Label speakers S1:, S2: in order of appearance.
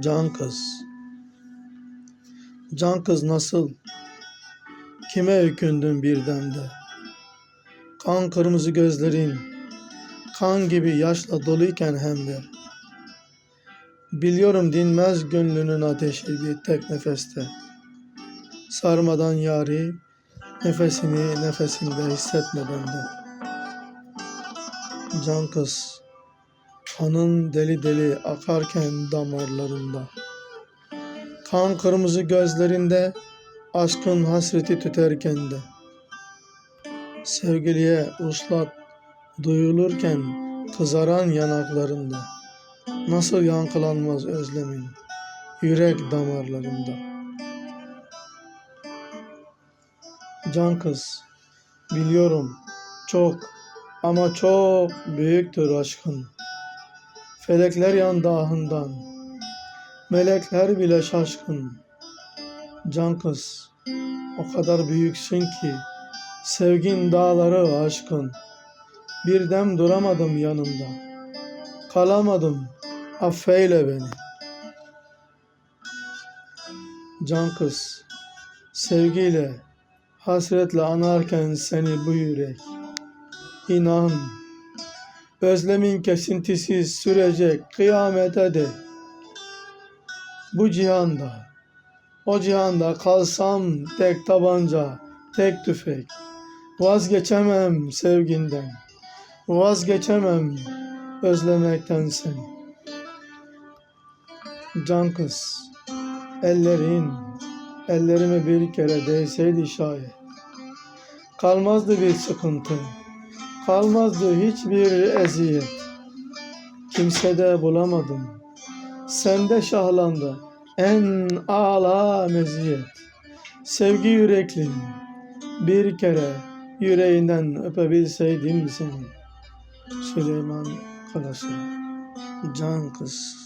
S1: Can kız. Can kız nasıl? Kime öykündün birden de? Kan kırmızı gözlerin, kan gibi yaşla doluyken hem de. Biliyorum dinmez gönlünün ateşi bir tek nefeste. Sarmadan yari, nefesini nefesinde hissetmeden de. Can kız, kanın deli deli akarken damarlarında. Kan kırmızı gözlerinde, aşkın hasreti tüterken de. Sevgiliye uslat duyulurken kızaran yanaklarında. Nasıl yankılanmaz özlemin yürek damarlarında. Can kız, biliyorum çok ama çok büyüktür aşkın. Felekler yandı ahından, melekler bile şaşkın. Can kız, o kadar büyüksün ki, sevgin dağları aşkın. Bir dem duramadım yanında, kalamadım, affeyle beni. Can kız, sevgiyle, hasretle anarken seni bu yürek. İnan, özlemin kesintisiz sürecek kıyamete de. Bu cihanda, o cihanda kalsam tek tabanca, tek tüfek. Vazgeçemem sevginden, vazgeçemem özlemekten seni. Can kız, ellerin, ellerime bir kere değseydi şayet. Kalmazdı bir sıkıntı, kalmazdı hiçbir eziyet. Kimsede bulamadım, sende şahlandı en âlâ meziyet. Sevgi yüreklim, bir kere yüreğinden öpebilseydim seni. Süleyman Karası, Can Kız.